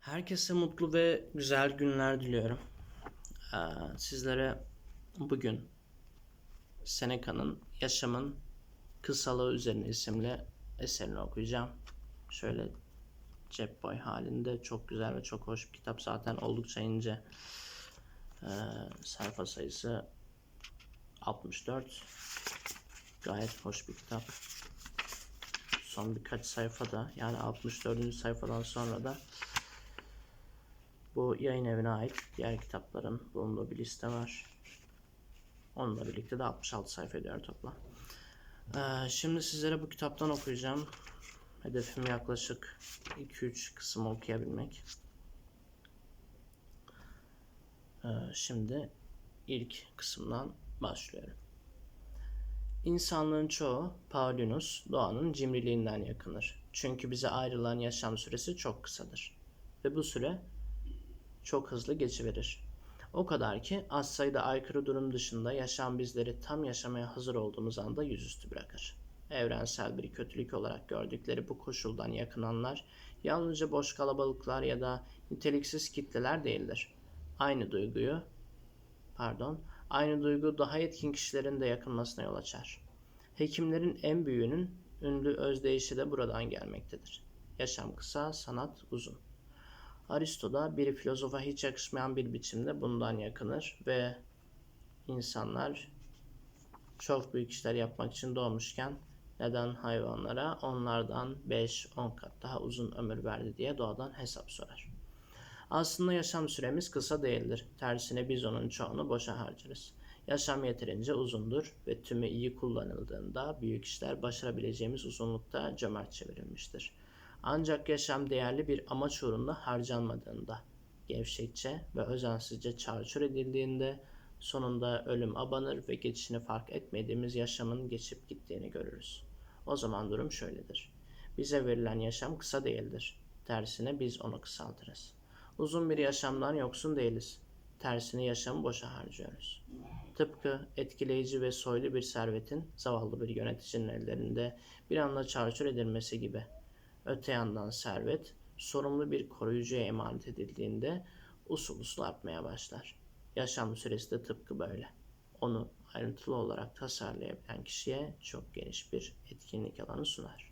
Herkese mutlu ve güzel günler diliyorum. Ee, sizlere bugün Seneca'nın Yaşamın Kısalığı Üzerine isimli eserini okuyacağım. Şöyle cep boy halinde çok güzel ve çok hoş bir kitap. Zaten oldukça ince. Ee, sayfa sayısı 64. Gayet hoş bir kitap. Son birkaç sayfada yani 64. sayfadan sonra da bu yayın evine ait diğer kitapların bulunduğu bir liste var. Onunla birlikte de 66 sayfa ediyor toplam. Ee, şimdi sizlere bu kitaptan okuyacağım. Hedefim yaklaşık 2-3 kısım okuyabilmek. Ee, şimdi ilk kısımdan başlıyorum. İnsanlığın çoğu Paulinus doğanın cimriliğinden yakınır. Çünkü bize ayrılan yaşam süresi çok kısadır. Ve bu süre çok hızlı geçiverir. O kadar ki az sayıda aykırı durum dışında yaşam bizleri tam yaşamaya hazır olduğumuz anda yüzüstü bırakır. Evrensel bir kötülük olarak gördükleri bu koşuldan yakınanlar yalnızca boş kalabalıklar ya da niteliksiz kitleler değildir. Aynı duyguyu, pardon, aynı duygu daha etkin kişilerin de yakınmasına yol açar. Hekimlerin en büyüğünün ünlü özdeyişi de buradan gelmektedir. Yaşam kısa, sanat uzun. Aristo da bir filozofa hiç yakışmayan bir biçimde bundan yakınır ve insanlar çok büyük işler yapmak için doğmuşken neden hayvanlara onlardan 5-10 kat daha uzun ömür verdi diye doğadan hesap sorar. Aslında yaşam süremiz kısa değildir. Tersine biz onun çoğunu boşa harcarız. Yaşam yeterince uzundur ve tümü iyi kullanıldığında büyük işler başarabileceğimiz uzunlukta cömertçe verilmiştir. Ancak yaşam değerli bir amaç uğrunda harcanmadığında, gevşekçe ve özensizce çarçur edildiğinde sonunda ölüm abanır ve geçişini fark etmediğimiz yaşamın geçip gittiğini görürüz. O zaman durum şöyledir. Bize verilen yaşam kısa değildir. Tersine biz onu kısaltırız. Uzun bir yaşamdan yoksun değiliz. Tersine yaşamı boşa harcıyoruz. Tıpkı etkileyici ve soylu bir servetin zavallı bir yöneticinin ellerinde bir anda çarçur edilmesi gibi. Öte yandan servet sorumlu bir koruyucuya emanet edildiğinde usul usul artmaya başlar. Yaşam süresi de tıpkı böyle. Onu ayrıntılı olarak tasarlayabilen kişiye çok geniş bir etkinlik alanı sunar.